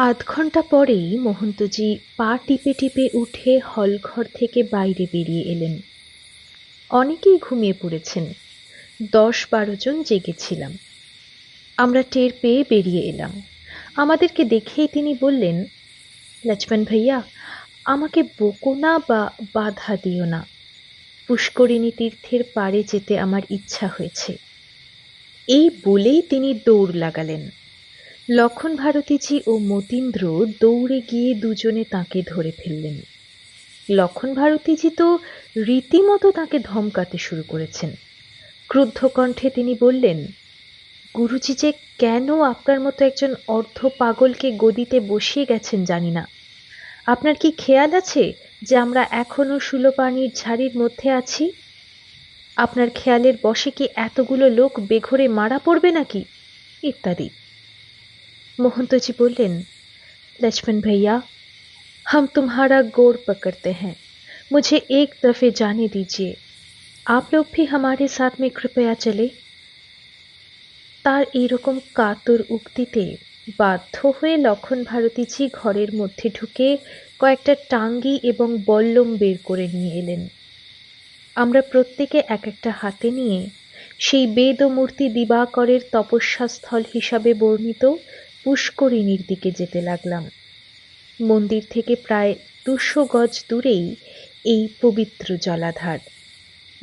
আধ ঘণ্টা পরেই মহন্তজি পা টিপে টিপে উঠে হলঘর থেকে বাইরে বেরিয়ে এলেন। অনেকেই ঘুমিয়ে পড়েছেন। দশ বারো জন জেগেছিলাম। আমরা টের পেয়ে বেরিয়ে এলাম। আমাদেরকে দেখেই তিনি বললেন, লক্ষ্মণ ভাইয়া, আমাকে বকো না বা বাধা দিও না। পুষ্করিণী তীর্থের পাড়ে যেতে আমার ইচ্ছা হয়েছে। এই বলেই তিনি দৌড় লাগালেন। লক্ষণ ভারতীজি ও মতীন্দ্র দৌড়ে গিয়ে দুজনে তাকে ধরে ফেললেন। লক্ষণ ভারতীজি তো রীতিমতো তাকে ধমকাতে শুরু করেছেন। ক্রুদ্ধ কণ্ঠে তিনি বললেন, গুরুজি যে কেন আপনার মতো একজন অর্ধ পাগলকে গদিতে বসিয়ে গেছেন জানি না। আপনার কি খেয়াল আছে যে আমরা এখনও সুলোপানির ঝাড়ির মধ্যে আছি? আপনার খেয়ালের বসে কি এতগুলো লোক বেঘরে মারা পড়বে নাকি? ইত্যাদি। मोहंतो जी बोलें लक्ष्मण भैया हम तुम्हारा गोड़ पकड़ते हैं मुझे एक दफे जाने दीजिए आप लोग भी हमारे साथ में कृपया चले তার এইরকম কাতর উক্তিতে বাধ্য হয়ে লক্ষণ ভারতীজি ঘরের মধ্যে ঢুকে কয়েকটা টাঙ্গি এবং বল্লম বের করে নিয়ে এলেন আমরা প্রত্যেকে এক একটা হাতে নিয়ে সেই বেদ মূর্তি দিবাকরের তপস্যাস্থল হিসাবে বর্ণিত পুষ্করিণীর দিকে যেতে লাগলাম। মন্দির থেকে প্রায় দুশো গজ দূরেই এই পবিত্র জলাধার।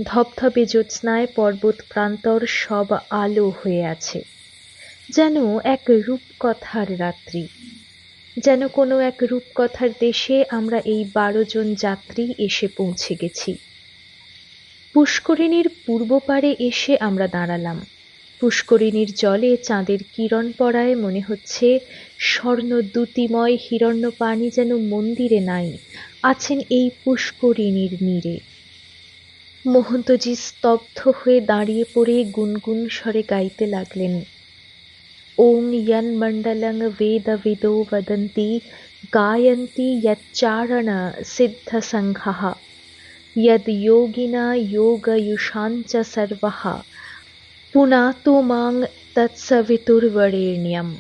ধপধপে জ্যোৎস্নায় পর্বত প্রান্তর সব আলো হয়ে আছে। যেন এক রূপকথার রাত্রি। যেন কোনো এক রূপকথার দেশে আমরা এই বারো জন যাত্রী এসে পৌঁছে গেছি। পুষ্করিণীর পূর্ব পারে এসে আমরা দাঁড়ালাম। পুষ্করিণীর জলে চাঁদের কিরণ পড়ায় মনে হচ্ছে স্বর্ণ দ্যুতিময় হিরণ্য পানি যেন মন্দিরে নাই আছেন এই পুষ্করিণীর নীরে মহন্তজি স্তব্ধ হয়ে দাঁড়িয়ে পড়ে গুনগুন স্বরে গাইতে লাগলেন ওং ইয়ান মণ্ডলং বেদ বেদ বদন্তি গায়ন্তি ইয়চ্চারণ সিদ্ধ সংঘ ইয়দ যোগিনা যোগয়ুষাঞ্চ সর্বহা পুনাতু মাং তৎসবিতুর্বরেণ্যম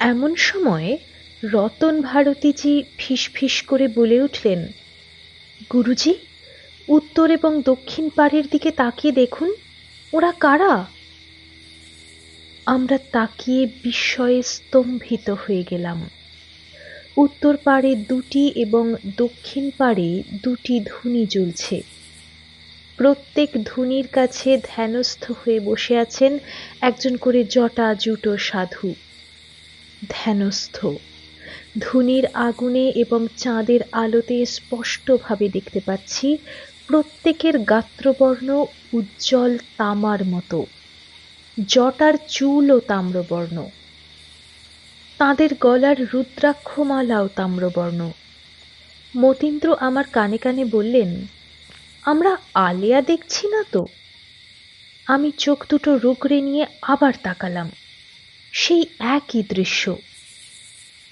এমন সময় রতন ভারতীজি ফিস ফিস করে বলে উঠলেন, গুরুজি, উত্তর এবং দক্ষিণ পাড়ের দিকে তাকিয়ে দেখুন, ওরা কারা? আমরা তাকিয়ে বিস্ময়ে স্তম্ভিত হয়ে গেলাম। উত্তর পাড়ে দুটি এবং দক্ষিণ পাড়ে দুটি ধুনি জ্বলছে। প্রত্যেক ধুনির কাছে ধ্যানস্থ হয়ে বসে আছেন একজন করে জটা জুটো সাধু। ধ্যানস্থ। ধুনির আগুনে এবং চাঁদের আলোতে স্পষ্টভাবে দেখতে পাচ্ছি প্রত্যেকের গাত্রবর্ণ উজ্জ্বল তামার মতো। জটার চুলও তাম্রবর্ণ। তাদের গলার রুদ্রাক্ষমালাও তাম্রবর্ণ। মতীন্দ্র আমার কানে কানে বললেন আমরা আলেয়া দেখছি না তো? আমি চোখ দুটো রুগড়ে নিয়ে আবার তাকালাম। সেই একই দৃশ্য।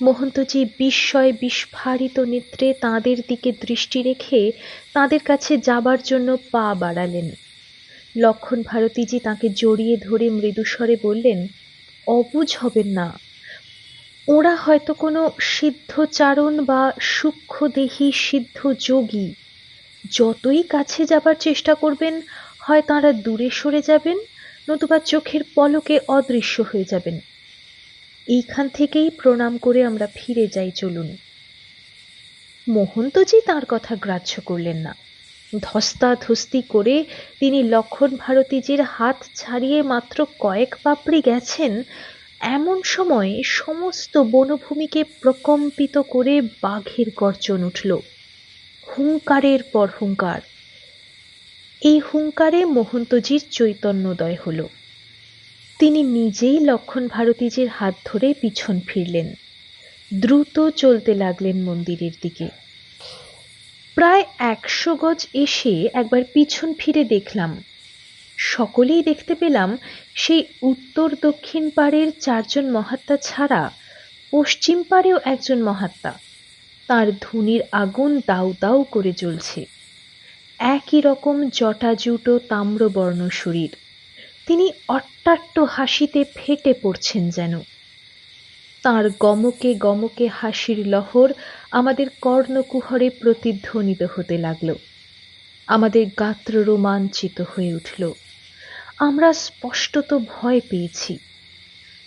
মহন্তজি বিস্ময় বিস্ফারিত নেত্রে তাঁদের দিকে দৃষ্টি রেখে তাদের কাছে যাবার জন্য পা বাড়ালেন। লক্ষণ ভারতীজি তাকে জড়িয়ে ধরে মৃদুস্বরে বললেন, অবুঝ হবেন না। ওরা হয়তো কোনো সিদ্ধচারণ বা সূক্ষ্মদেহী সিদ্ধ যোগী। যতই কাছে যাবার চেষ্টা করবেন, হয় তাঁরা দূরে সরে যাবেন, নতুবা চোখের পলকে অদৃশ্য হয়ে যাবেন। এইখান থেকেই প্রণাম করে আমরা ফিরে যাই চলুন। মোহন্তজি তার কথা গ্রাহ্য করলেন না। ধস্তাধস্তি করে তিনি লক্ষণ ভারতীজির হাত ছাড়িয়ে মাত্র কয়েক পাপড়ি গেছেন, এমন সময় সমস্ত বনভূমিকে প্রকম্পিত করে বাঘের গর্জন উঠল। হুঙ্কারের পর হুঙ্কার। এই হুঙ্কারে মোহন্তজির চৈতন্যদয় হল। তিনি নিজেই লক্ষণ ভারতীজির হাত ধরে পিছন ফিরলেন। দ্রুত চলতে লাগলেন মন্দিরের দিকে। প্রায় একশো গজ এসে একবার পিছন ফিরে দেখলাম। সকলেই দেখতে পেলাম সেই উত্তর দক্ষিণ পাড়ের চারজন মহাত্মা ছাড়া পশ্চিম পাড়েও একজন মহাত্মা। তার ধুনির আগুন দাউ দাউ করে জ্বলছে। একই রকম জটাজুটো তাম্রবর্ণ শরীর। তিনি অট্টাট্ট হাসিতে ফেটে পড়ছেন যেন। তাঁর গমকে গমকে হাসির লহর আমাদের কর্ণকুহরে প্রতিধ্বনিত হতে লাগল। আমাদের গাত্র রোমাঞ্চিত হয়ে উঠল। আমরা স্পষ্টত ভয় পেয়েছি।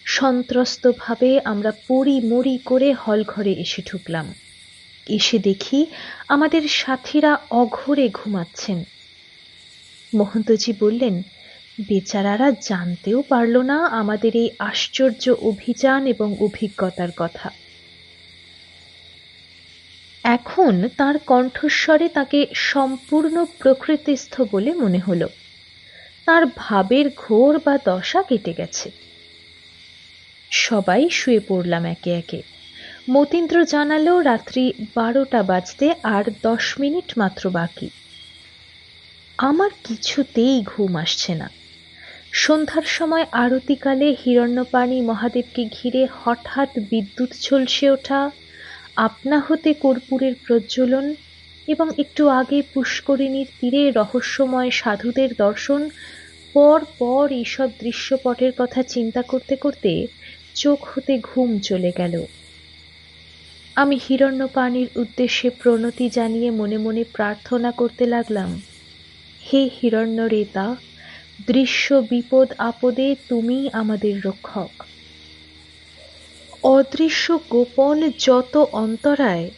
সন্ত্রস্তভাবে আমরা পড়ি মরি করে হলঘরে এসে ঢুকলাম। এসে দেখি আমাদের সাথীরা অঘরে ঘুমাচ্ছেন। মহন্তজি বললেন, বেচারারা জানতেও পারল না আমাদের এই আশ্চর্য অভিযান এবং অভিজ্ঞতার কথা। এখন তার কণ্ঠস্বরে তাকে সম্পূর্ণ প্রকৃতিস্থ বলে মনে হলো। তার ভাবের ঘোর বা দশা কেটে গেছে। সবাই শুয়ে পড়লাম একে একে। মতীন্দ্র জানালো, রাত্রি বারোটা বাজতে আর দশ মিনিট মাত্র বাকি। আমার কিছুতেই ঘুম আসছে না। সন্ধ্যার সময় আরতিকালে হিরণ্যপাণি মহাদেবকে ঘিরে হঠাৎ বিদ্যুৎ ঝলসে ওঠা, আপনা হতে কর্পূরের প্রজ্বলন এবং একটু আগে পুষ্করিণীর তীরে রহস্যময় সাধুদের দর্শন, পর পর এইসব দৃশ্যপটের কথা চিন্তা করতে করতে চোখ হতে ঘুম চলে গেল। আমি হিরণ্য হিরণ্যপাণির উদ্দেশ্যে প্রণতি জানিয়ে মনে মনে প্রার্থনা করতে লাগলাম, হে হিরণ্য রেতা, দৃশ্য বিপদ আপদে তুমি আমাদের রক্ষক। অদৃশ্য গোপন যত অন্তরায়,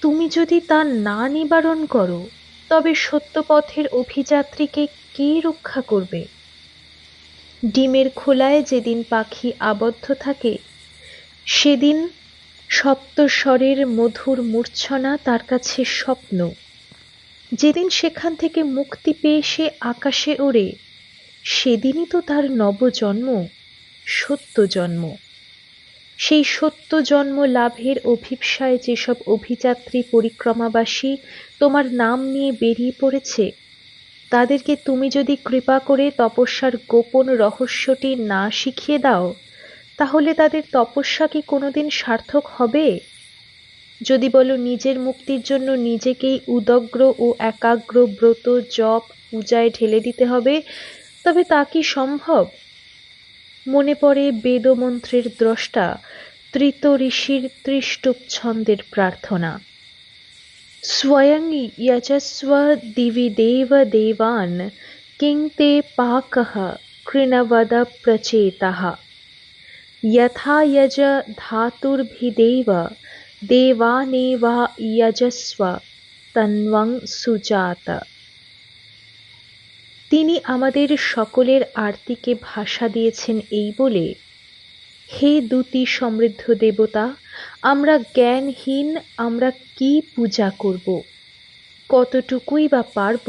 তুমি যদি তা না নিবারণ করো, তবে সত্যপথের অভিযাত্রীকে কে রক্ষা করবে? ডিমের খোলায় যেদিন পাখি আবদ্ধ থাকে, সেদিন সপ্তস্বরের মধুর মূর্ছনা তার কাছে স্বপ্ন। যেদিন সেখান থেকে মুক্তি পেয়ে সে আকাশে ওড়ে, সেদিনই তো তার নবজন্ম সত্য জন্ম সেই সত্য জন্ম লাভের অভিপ্সায় যেসব অভিযাত্রী পরিক্রমাবাসী তোমার নাম নিয়ে বেরিয়ে পড়েছে, তাদেরকে তুমি যদি কৃপা করে তপস্যার গোপন রহস্যটি না শিখিয়ে দাও তাহলে তাদের তপস্যা কি কোনোদিন সার্থক হবে? যদি বলো নিজের মুক্তির জন্য নিজেকেই উদগ্র ও একাগ্র ব্রত, জপ, পূজায় ঢেলে দিতে হবে, তবে তা কি সম্ভব? মনে পড়ে বেদমন্ত্রের দ্রষ্টা, তৃত ঋষির ত্রিষ্টুপ ছন্দের প্রার্থনা। স্বয়ং যজস্ব দিবি দেব দেবান, কিং তে পাকহ কৃণবদ প্রচেতাহা यथा यज धातुर्भिदेव देवानेवा यजस्व তন্বং সুজাত তিনি আমাদের সকলের আরতিকে ভাষা দিয়েছেন এই বলে হে দুটি সমৃদ্ধ দেবতা আমরা জ্ঞানহীন আমরা কি পূজা করব কতটুকুই বা পারব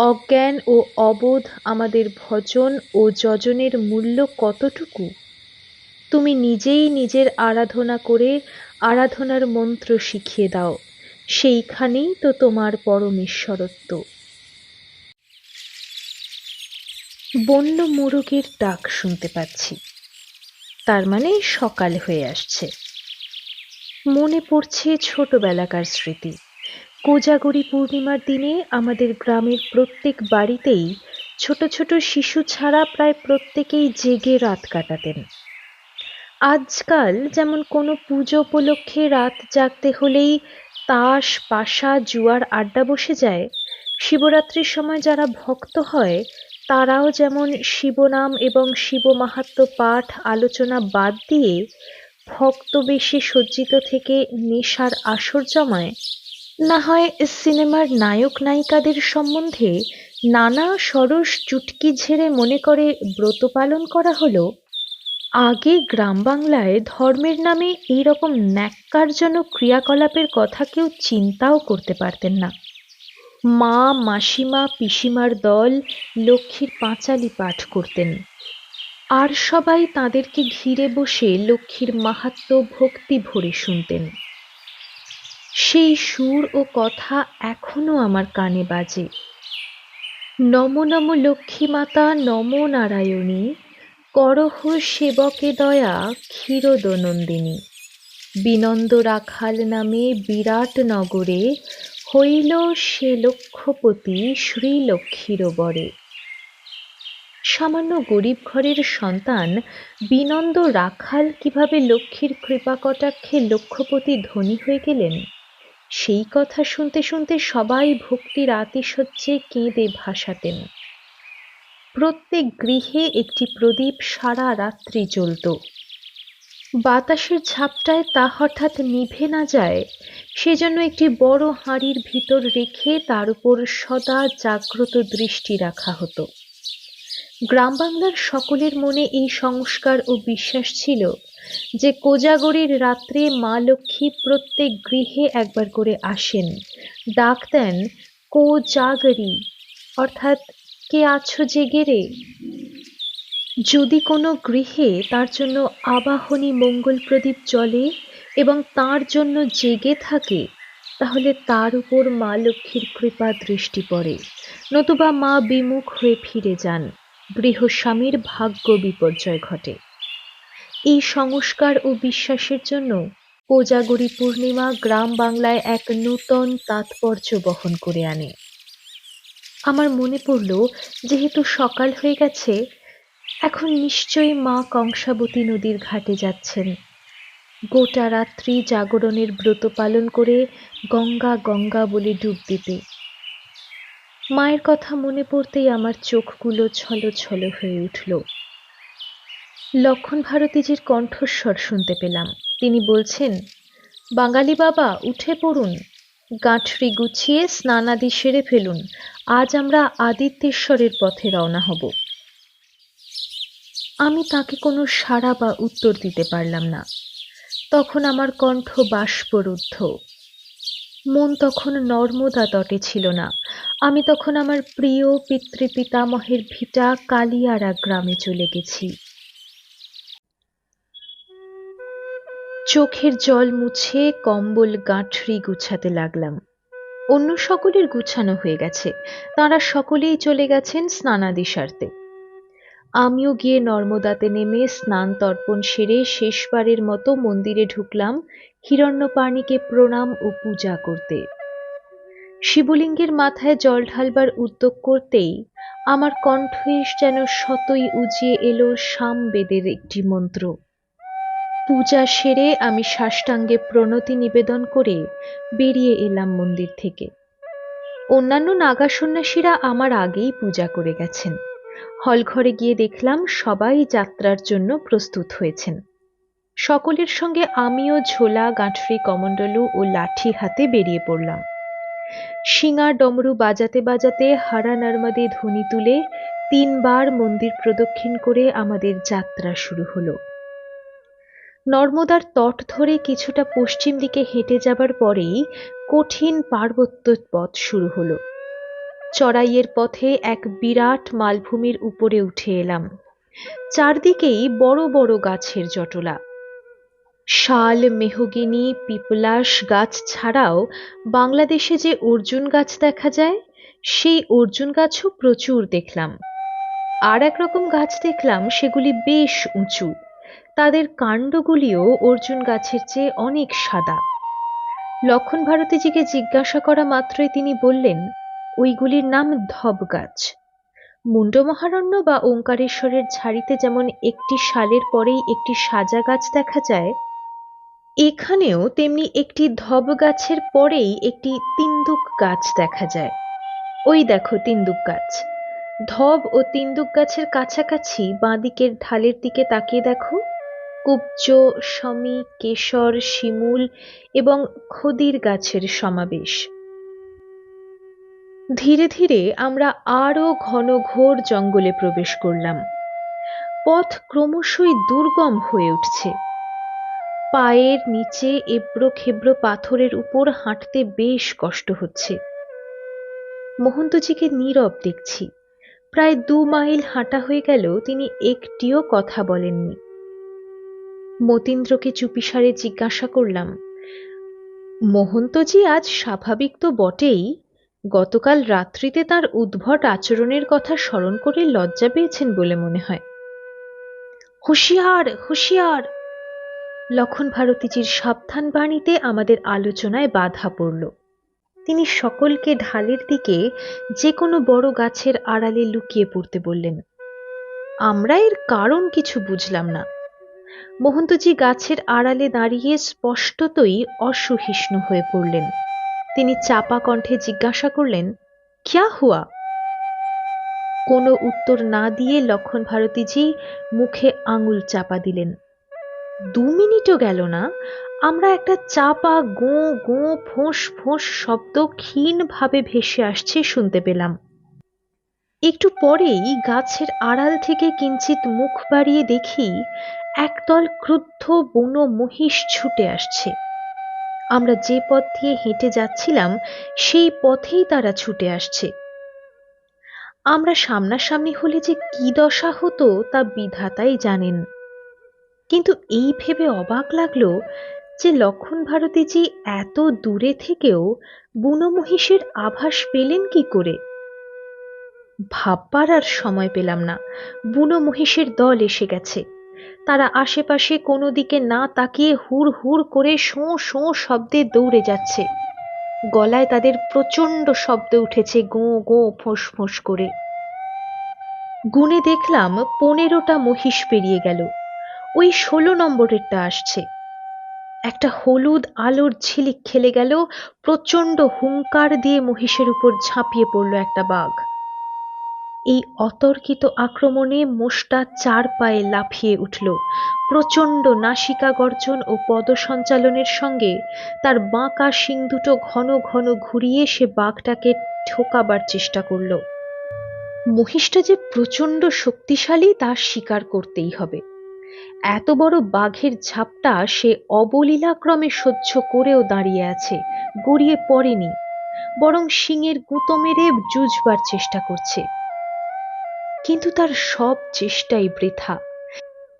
অজ্ঞান ও অবোধ আমাদের ভজন ও যজনের মূল্য কতটুকু তুমি নিজেই নিজের আরাধনা করে আরাধনার মন্ত্র শিখিয়ে দাও। সেইখানেই তো তোমার পরমেশ্বরত্ব। বন্য মোরগের ডাক শুনতে পাচ্ছি। তার মানে সকাল হয়ে আসছে। মনে পড়ছে ছোটবেলাকার স্মৃতি। কোজাগরি পূর্ণিমার দিনে আমাদের গ্রামের প্রত্যেক বাড়িতেই ছোট ছোট শিশু ছাড়া প্রায় প্রত্যেকেই জেগে রাত কাটাতেন। আজকাল যেমন কোনো পুজো উপলক্ষে রাত জাগতে হলেই তাস, পাশা, জুয়ার আড্ডা বসে যায়, শিবরাত্রির সময় যারা ভক্ত হয়, তারাও যেমন শিবনাম এবং শিব মাহাত্ম্য পাঠ আলোচনা বাদ দিয়ে ভক্তবেশে সজ্জিত থেকে নেশার আসর জমায়। না হয় সিনেমার নায়ক নায়িকাদের সম্বন্ধে নানা সরস চুটকি ঝেড়ে মনে করে ব্রত পালন করা হলো আগে গ্রাম বাংলায় ধর্মের নামে এইরকম ন্যাক্কারজনক ক্রিয়াকলাপের কথা কেউ চিন্তাও করতে পারতেন না। মা, মাসিমা, পিসিমার দল, লক্ষ্মীর পাঁচালি পাঠ করতেন। আর সবাই তাদেরকে ঘিরে বসে লক্ষ্মীর মাহাত্ম্য ভক্তি ভরে শুনতেন। সেই সুর ও কথা এখনও আমার কানে বাজে। নম নম লক্ষ্মী মাতা নম নারায়ণী করহ সেবকে দয়া ক্ষীরদনন্দিনী। বিনন্দ রাখাল নামে বিরাট নগরে হইল সে লক্ষপতি শ্রীলক্ষ্মীর বরে। সামান্য গরিব ঘরের সন্তান বিনন্দ রাখাল কীভাবে লক্ষ্মীর কৃপা কটাক্ষে লক্ষপতি ধনী হয়ে গেলেন? সেই কথা শুনতে শুনতে সবাই ভক্তির আতিশয্যে কেঁদে ভাসাতেন। প্রত্যেক গৃহে একটি প্রদীপ সারা রাত্রি জ্বলত। বাতাসের ঝাপটায় তা হঠাৎ নিভে না যায়, সেজন্য একটি বড় হাঁড়ির ভিতর রেখে তার উপর সদা জাগ্রত দৃষ্টি রাখা হতো। গ্রাম বাংলার সকলের মনে এই সংস্কার ও বিশ্বাস ছিল যে কোজাগরীর রাত্রে মা লক্ষ্মী প্রত্যেক গৃহে একবার করে আসেন, ডাক দেন কোজাগরি, অর্থাৎ কে আছো জেগে রে যদি কোনো গৃহে তার জন্য আবাহনী মঙ্গল প্রদীপ জ্বলে এবং তার জন্য জেগে থাকে, তাহলে তার উপর মা লক্ষ্মীর কৃপা দৃষ্টি পড়ে, নতুবা মা বিমুখ হয়ে ফিরে যান গৃহস্বামীর ভাগ্য বিপর্যয় ঘটে। এই সংস্কার ও বিশ্বাসের জন্য কোজাগরী পূর্ণিমা গ্রাম বাংলায় এক নূতন তাৎপর্য বহন করে আনে। আমার মনে পড়ল, যেহেতু সকাল হয়ে গেছে, এখন নিশ্চয়ই মা কংসাবতী নদীর ঘাটে যাচ্ছেন। গোটা রাত্রি জাগরণের ব্রত পালন করে গঙ্গা গঙ্গা বলে ডুব দিতে। মায়ের কথা মনে পড়তেই আমার চোখগুলো ছল ছল হয়ে উঠল। লক্ষণ ভারতীজির কণ্ঠস্বর শুনতে পেলাম। তিনি বলছেন, বাঙালি বাবা, উঠে পড়ুন। গাঁঠরি গুছিয়ে স্নানাদি সেরে ফেলুন। আজ আমরা আদিত্যেশ্বরের পথে রওনা হব। আমি তাকে কোনো সাড়া বা উত্তর দিতে পারলাম না। তখন আমার কণ্ঠ বাষ্পরুদ্ধ। মন তখন নর্মদা তটে ছিল না। আমি তখন আমার প্রিয় পিতৃপিতামহের ভিটা কালিয়ারা গ্রামে চলে গেছি। চোখের জল মুছে কম্বল গাঁঠরি গুছাতে লাগলাম। অন্য সকলের গুছানো হয়ে গেছে। তারা সকলেই চলে গেছেন স্নানাদি সারতে আমিও গিয়ে নর্মদাতে নেমে স্নান তর্পণ সেরে শেষবারের মতো মন্দিরে ঢুকলাম হিরণ্যপাণিকে প্রণাম ও পূজা করতে। শিবলিঙ্গের মাথায় জল ঢালবার উদ্যোগ করতেই আমার কণ্ঠে যেন শতই উজিয়ে এলো সামবেদের একটি মন্ত্র। পূজা সেরে আমি সাষ্টাঙ্গে প্রণতি নিবেদন করে বেরিয়ে এলাম মন্দির থেকে। অন্যান্য নাগা সন্ন্যাসীরা আমার আগেই পূজা করে গেছেন। হলঘরে গিয়ে দেখলাম সবাই যাত্রার জন্য প্রস্তুত হয়েছেন। সকলের সঙ্গে আমিও ঝোলা, গাঁঠরি, কমণ্ডলু ও লাঠি হাতে বেরিয়ে পড়লাম। শিঙা ডমরু বাজাতে বাজাতে হারা নর্মদে ধ্বনি তুলে তিনবার মন্দির প্রদক্ষিণ করে আমাদের যাত্রা শুরু হলো। নর্মদার তট ধরে কিছুটা পশ্চিম দিকে হেঁটে যাবার পরেই কঠিন পার্বত্য পথ শুরু হলো। চড়াইয়ের পথে এক বিরাট মালভূমির উপরে উঠে এলাম। চারদিকেই বড় বড় গাছের জটলা। শাল, মেহগিনি পিপলাস গাছ ছাড়াও বাংলাদেশে যে অর্জুন গাছ দেখা যায়, সেই অর্জুন গাছও প্রচুর দেখলাম। আর এক রকম গাছ দেখলাম, সেগুলি বেশ উঁচু। তাদের কাণ্ডগুলিও অর্জুন গাছের চেয়ে অনেক সাদা। লক্ষণ ভারতীজিকে জিজ্ঞাসা করা মাত্রই তিনি বললেন, ওইগুলির নাম ধব গাছ। মুন্ড মহারণ্য বা ওঙ্কারেশ্বরের ঝাড়িতে যেমন একটি শালের পরেই একটি সাজা গাছ দেখা যায়, এখানেও তেমনি একটি ধব গাছের পরেই একটি তিন্দুক গাছ দেখা যায়। ওই দেখো তিন্দুক গাছ। ধব ও তিন্দুক গাছের কাছাকাছি বাঁদিকের ঢালের দিকে তাকিয়ে দেখো। কুব্জ শমী, কেশর, শিমুল এবং খদির গাছের সমাবেশ। ধীরে ধীরে আমরা আরও ঘন ঘোর জঙ্গলে প্রবেশ করলাম। পথ ক্রমশই দুর্গম হয়ে উঠছে। পায়ের নিচে এবড়ো খেবড়ো পাথরের উপর হাঁটতে বেশ কষ্ট হচ্ছে। মহন্তজিকে নীরব দেখছি। প্রায় দু মাইল হাঁটা হয়ে গেল তিনি একটিও কথা বলেননি। মতীন্দ্রকে চুপিসারে জিজ্ঞাসা করলাম, মহন্তজি আজ স্বাভাবিক তো বটেই, গতকাল রাত্রিতে তার উদ্ভট আচরণের কথা স্মরণ করে লজ্জা পেয়েছেন বলে মনে হয়। হুঁশিয়ার হুঁশিয়ার! লক্ষণ ভারতীজির সাবধান বাণীতে আমাদের আলোচনায় বাধা পড়ল। তিনি সকলকে ঢালের দিকে যে কোনো বড় গাছের আড়ালে লুকিয়ে পড়তে বললেন, আমরা এর কারণ কিছু বুঝলাম না। মহন্তজি গাছের আড়ালে দাঁড়িয়ে স্পষ্টতই অসহিষ্ণু হয়ে পড়লেন। তিনি চাপা কণ্ঠে জিজ্ঞাসা করলেন, ক্যা হুয়া? কোনো উত্তর না দিয়ে লক্ষণ ভারতীজি মুখে আঙুল চাপা দিলেন। দু মিনিটও গেল না, আমরা একটা চাপা গো গো ফোঁস ফোঁস শব্দ ক্ষীণভাবে ভেসে আসছে শুনতে পেলাম। একটু পরেই গাছের আড়াল থেকে কিঞ্চিত মুখ বাড়িয়ে দেখি একদল ক্রুদ্ধ বুনো মহিষ ছুটে আসছে। আমরা যে পথ দিয়ে হেঁটে যাচ্ছিলাম, সেই পথেই তারা ছুটে আসছে। আমরা সামনাসামনি হলে যে কি দশা হতো, তা বিধাতাই জানেন। কিন্তু এই ভেবে অবাক লাগল যে লক্ষণ ভারতীজি এত দূরে থেকেও বুনো মহিষের আভাস পেলেন কি করে? ভাববার আর সময় পেলাম না। বুনো মহিষের দল এসে গেছে। তারা আশেপাশে কোনো দিকে না তাকিয়ে হুড় হুড় করে শোঁ শোঁ শব্দে দৌড়ে যাচ্ছে। গলায় তাদের প্রচণ্ড শব্দ উঠেছে গো গো ফোঁস ফোঁস করে। গুনে দেখলাম পনেরোটা মহিষ পেরিয়ে গেল। ওই ষোলো নম্বরেরটা আসছে। একটা হলুদ আলোর ঝিলিক খেলে গেল প্রচণ্ড হুঙ্কার দিয়ে মহিষের উপর ঝাঁপিয়ে পড়ল একটা বাঘ। এই অতর্কিত আক্রমণে মোষটা চার পায়ে লাফিয়ে উঠল। প্রচণ্ড নাসিকা গর্জন ও পদসঞ্চালনের সঙ্গে তার বাঁকা শিং দুটো ঘন ঘন ঘুরিয়ে সে বাঘটাকে ঠোকাবার চেষ্টা করল। মহিষটা যে প্রচণ্ড শক্তিশালী তা স্বীকার করতেই হবে। এত বড় বাঘের ঝাপটা সে অবলীলাক্রমে সহ্য করেও দাঁড়িয়ে আছে, গড়িয়ে পড়েনি। বরং শিঙের গুঁতো মেরে জুঝবার চেষ্টা করছে। কিন্তু তার সব চেষ্টাই বৃথা।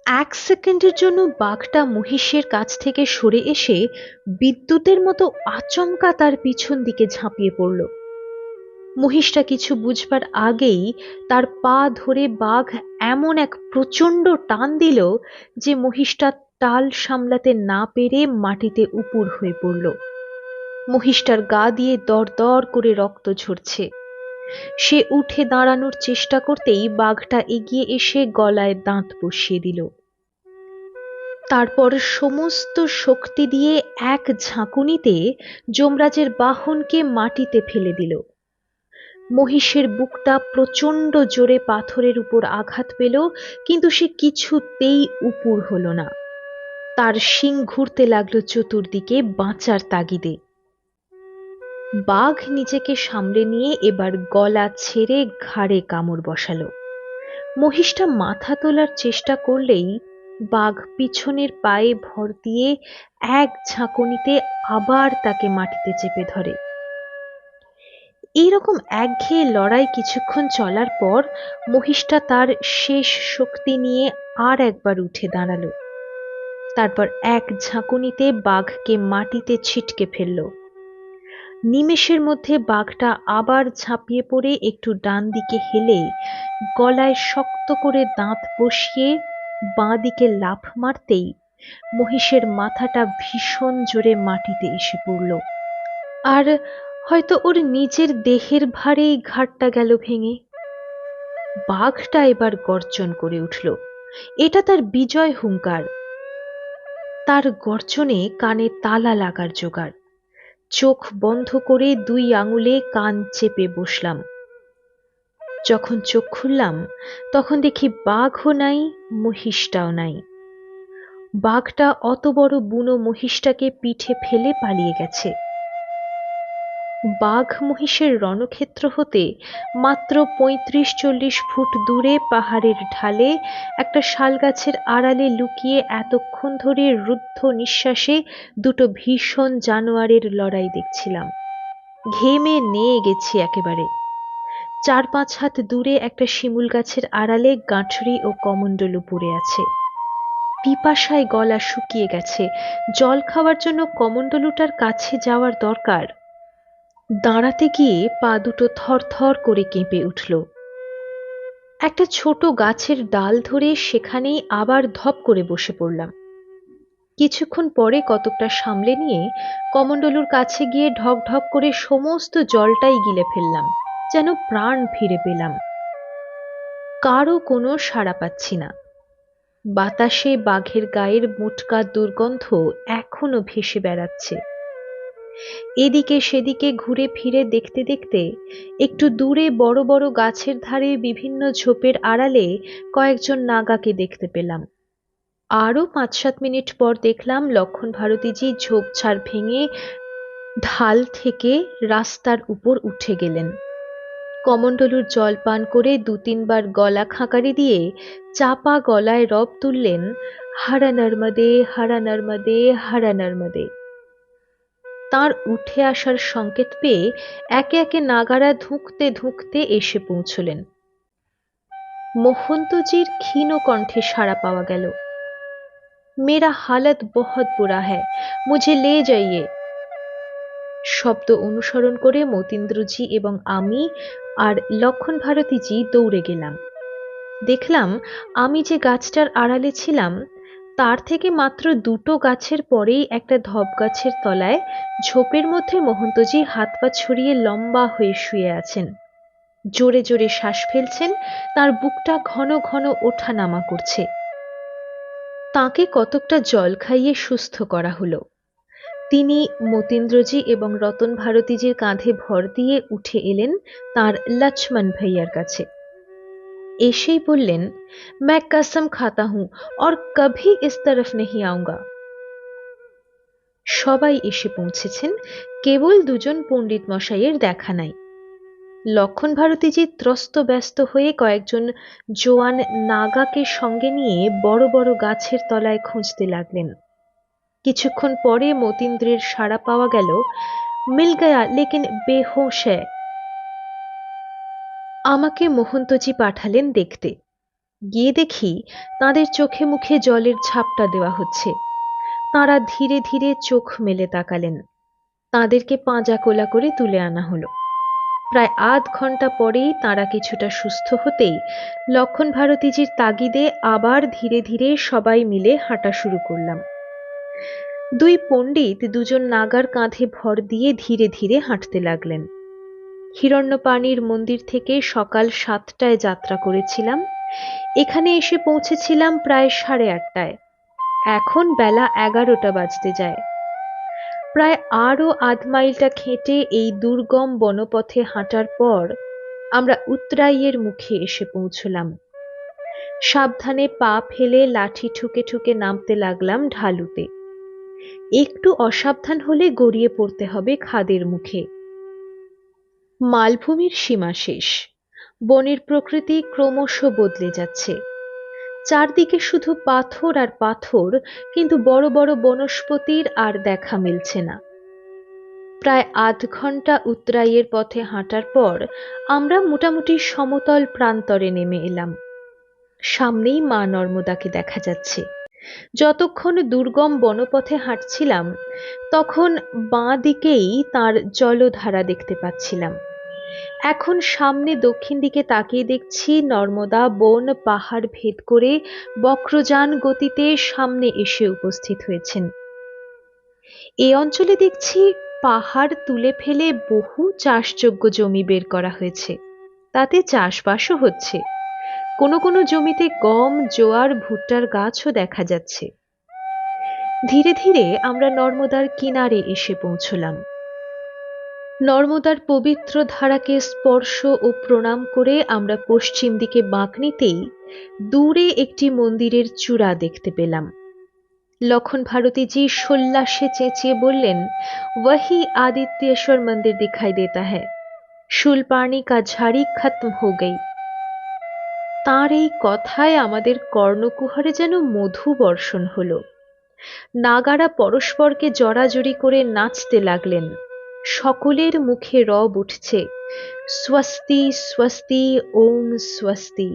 এক সেকেন্ডের জন্য বাঘটা মহিষের কাছ থেকে সরে এসে বিদ্যুতের মতো আচমকা তার পিছন দিকে ঝাঁপিয়ে পড়ল। মহিষটা কিছু বুঝবার আগেই তার পা ধরে বাঘ এমন এক প্রচণ্ড টান দিল যে মহিষটা টাল সামলাতে না পেরে মাটিতে উপুর হয়ে পড়ল। মহিষটার গা দিয়ে দর দর করে রক্ত ঝরছে। সে উঠে দাঁড়ানোর চেষ্টা করতেই বাঘটা এগিয়ে এসে গলায় দাঁত বসিয়ে দিল। তারপর সমস্ত শক্তি দিয়ে এক ঝাঁকুনিতে যমরাজের বাহনকে মাটিতে ফেলে দিল। মহিষের বুকটা প্রচণ্ড জোরে পাথরের উপর আঘাত পেল, কিন্তু সে কিছুতেই উপুর হলো না। তার শিং ঘুরতে লাগল চতুর্দিকে বাঁচার তাগিদে। বাঘ নিজেকে সামলে নিয়ে এবার গলা ছেড়ে ঘাড়ে কামড় বসালো। মহিষটা মাথা তোলার চেষ্টা করলেই বাঘ পিছনের পায়ে ভর দিয়ে এক ঝাঁকুনিতে আবার তাকে মাটিতে চেপে ধরে। এইরকম একঘেয়ে লড়াই কিছুক্ষণ চলার পর মহিষটা তার শেষ শক্তি নিয়ে আর একবার উঠে দাঁড়াল। তারপর এক ঝাঁকুনিতে বাঘকে মাটিতে ছিটকে ফেলল। নিমেষের মধ্যে বাঘটা আবার ঝাঁপিয়ে পড়ে একটু ডান দিকে হেলে গলায় শক্ত করে দাঁত বসিয়ে বাঁ দিকে লাফ মারতেই মহিষের মাথাটা ভীষণ জোরে মাটিতে এসে পড়ল। আর হয়তো ওর নিজের দেহের ভারেই ঘাটটা গেল ভেঙে। বাঘটা এবার গর্জন করে উঠল। এটা তার বিজয় হুঙ্কার। তার গর্জনে কানে তালা লাগার জোগাড়। চোখ বন্ধ করে দুই আঙুলে কান চেপে বসলাম। যখন চোখ খুললাম, তখন দেখি বাঘও নাই, মহিষটাও নাই। বাঘটা অত বড় বুনো মহিষটাকে পিঠে ফেলে পালিয়ে গেছে। বাঘ মহিষের রণক্ষেত্র হতে মাত্র পঁয়ত্রিশ চল্লিশ ফুট দূরে পাহাড়ের ঢালে একটা শালগাছের আড়ালে লুকিয়ে এতক্ষণ ধরে রুদ্ধ নিঃশ্বাসে দুটো ভীষণ জানোয়ারের লড়াই দেখছিলাম। ঘেমে নিয়ে গেছি একেবারে। চার পাঁচ হাত দূরে একটা শিমুল গাছের আড়ালে গাঁঠরি ও কমণ্ডলু পড়ে আছে। পিপাসায় গলা শুকিয়ে গেছে। জল খাওয়ার জন্য কমণ্ডলুটার কাছে যাওয়ার দরকার। দাঁড়াতে গিয়ে পা দুটো থরথর করে কেঁপে উঠল। একটা ছোট গাছের ডাল ধরে সেখানেই আবার ধপ করে বসে পড়লাম। কিছুক্ষণ পরে কতকটা সামলে নিয়ে কমণ্ডলুর কাছে গিয়ে ঢক ঢক করে সমস্ত জলটাই গিলে ফেললাম, যেন প্রাণ ফিরে পেলাম। কারও কোনো সাড়া পাচ্ছি না। বাতাসে বাঘের গায়ের মোটকা দুর্গন্ধ এখনও ভেসে বেড়াচ্ছে। এদিকে সেদিকে ঘুরে ফিরে দেখতে দেখতে একটু দূরে বড় বড় গাছের ধারে বিভিন্ন ঝোপের আড়ালে কয়েকজন নাগাকে দেখতে পেলাম। আরও পাঁচ সাত মিনিট পর দেখলাম লক্ষণ ভারতীজি ঝোপঝাড় ভেঙে ঢাল থেকে রাস্তার উপর উঠে গেলেন। কমণ্ডলুর জল পান করে দু তিনবার গলা খাঁকারি দিয়ে চাপা গলায় রব তুললেন, হারা নর্মদে হারা নর্মদে হারা নর্মদে। তার উঠে আসার সংকেত পেয়ে একে একে নাগারা ধুঁকতে ধুঁকতে এসে পৌঁছলেন। মোহন্তজির ক্ষীণ কণ্ঠে সাড়া পাওয়া গেল। মেরা হালত বহুত বুরা হ্যায়, মুঝে লে যাইয়ে। শব্দ অনুসরণ করে মতীন্দ্রজি এবং আমি আর লক্ষণ ভারতীজি দৌড়ে গেলাম। দেখলাম আমি যে গাছটার আড়ালে ছিলাম তার থেকে মাত্র দুটো গাছের পরেই একটা ধপ গাছের তলায় ঝোপের মধ্যে মহন্তজি হাত পা ছড়িয়ে লম্বা হয়ে শুয়ে আছেন। জোরে জোরে শ্বাস ফেলছেন, তার বুকটা ঘন ঘন ওঠা নামা করছে। তাকে কতকটা জল খাইয়ে সুস্থ করা হলো। তিনি মতীন্দ্রজি এবং রতন ভারতীজির কাঁধে ভর দিয়ে উঠে এলেন তার লক্ষ্মণ ভাইয়ার কাছে। এসেই বললেন मैं कसम खाता हूं और कभी इस तरफ नहीं आऊंगा সবাই এসে পৌঁছেছেন কেবল দুজন পণ্ডিত মশাইয়ের দেখা নাই লক্ষণ ভারতীজি ত্রস্ত ব্যস্ত হয়ে কয়েকজন জোয়ান নাগাকে সঙ্গে নিয়ে বড় বড় গাছের তলায় খুঁজতে লাগলেন কিছুক্ষণ পরে মতীন্দ্রের সাড়া পাওয়া গেল মিল গয়া লেকিন বেহোশ হ্যায় আমাকে মোহন্তজি পাঠালেন দেখতে। গিয়ে দেখি তাদের চোখে মুখে জলের ঝাপটা দেওয়া হচ্ছে। তারা ধীরে ধীরে চোখ মেলে তাকালেন। তাদেরকে পাঁজা কোলা করে তুলে আনা হলো। প্রায় আধ ঘণ্টা পরেই তারা কিছুটা সুস্থ হতেই লক্ষণ ভারতীজির তাগিদে আবার ধীরে ধীরে সবাই মিলে হাঁটা শুরু করলাম। দুই পণ্ডিত দুজন নাগার কাঁধে ভর দিয়ে ধীরে ধীরে হাঁটতে লাগলেন। হিরণ্যপাণির মন্দির থেকে সকাল সাতটায় যাত্রা করেছিলাম। এখানে এসে পৌঁছেছিলাম প্রায় সাড়ে আটটায়। এখন বেলা এগারোটা বাজতে যায়। প্রায় আরও আধ মাইলটা খেটে এই দুর্গম বনপথে হাঁটার পর আমরা উত্তরাইয়ের মুখে এসে পৌঁছলাম। সাবধানে পা ফেলে লাঠি ঠুকে ঠুকে নামতে লাগলাম ঢালুতে। একটু অসাবধান হলে গড়িয়ে পড়তে হবে খাদের মুখে। মালভূমির সীমা শেষ। বনের প্রকৃতি ক্রমশ বদলে যাচ্ছে। চারদিকে শুধু পাথর আর পাথর, কিন্তু বড় বড় বনস্পতির আর দেখা মিলছে না। প্রায় আধ ঘণ্টা উত্তরাইয়ের পথে হাঁটার পর আমরা মোটামুটি সমতল প্রান্তরে নেমে এলাম। সামনেই মা নর্মদাকে দেখা যাচ্ছে। যতক্ষণ দুর্গম বনপথে হাঁটছিলাম, তখন বাঁ দিকেই তার জলধারা দেখতে পাচ্ছিলাম। এখন সামনে দক্ষিণ দিকে তাকিয়ে দেখছি নর্মদা বন পাহাড় ভেদ করে বক্রযান গতিতে সামনে এসে উপস্থিত হয়েছেন। এ অঞ্চলে দেখছি পাহাড় তুলে ফেলে বহু চাষযোগ্য জমি বের করা হয়েছে। তাতে চাষবাসও হচ্ছে। কোনো কোনো জমিতে গম, জোয়ার, ভুট্টার গাছও দেখা যাচ্ছে। ধীরে ধীরে আমরা নর্মদার কিনারে এসে পৌঁছলাম। নর্মদার পবিত্র ধারাকে স্পর্শ ও প্রণাম করে আমরা পশ্চিম দিকে বাঁক নিতেই দূরে একটি মন্দিরের চূড়া দেখতে পেলাম। লক্ষণ ভারতীজি সোল্লাসে চেঁচিয়ে বললেন, ওয়াহি আদিত্যেশ্বর মন্দির দেখাই দেতা হ্যাঁ শুলপার্ণী কা ঝাড়ি খতম হো গই। তাঁর এই কথায় আমাদের কর্ণকুহরে যেন মধু বর্ষণ হলো। নাগারা পরস্পরকে জড়াজড়ি করে নাচতে লাগলেন। সকলের মুখে রব উঠছে। স্বস্তি স্বস্তি ওম স্বস্তি।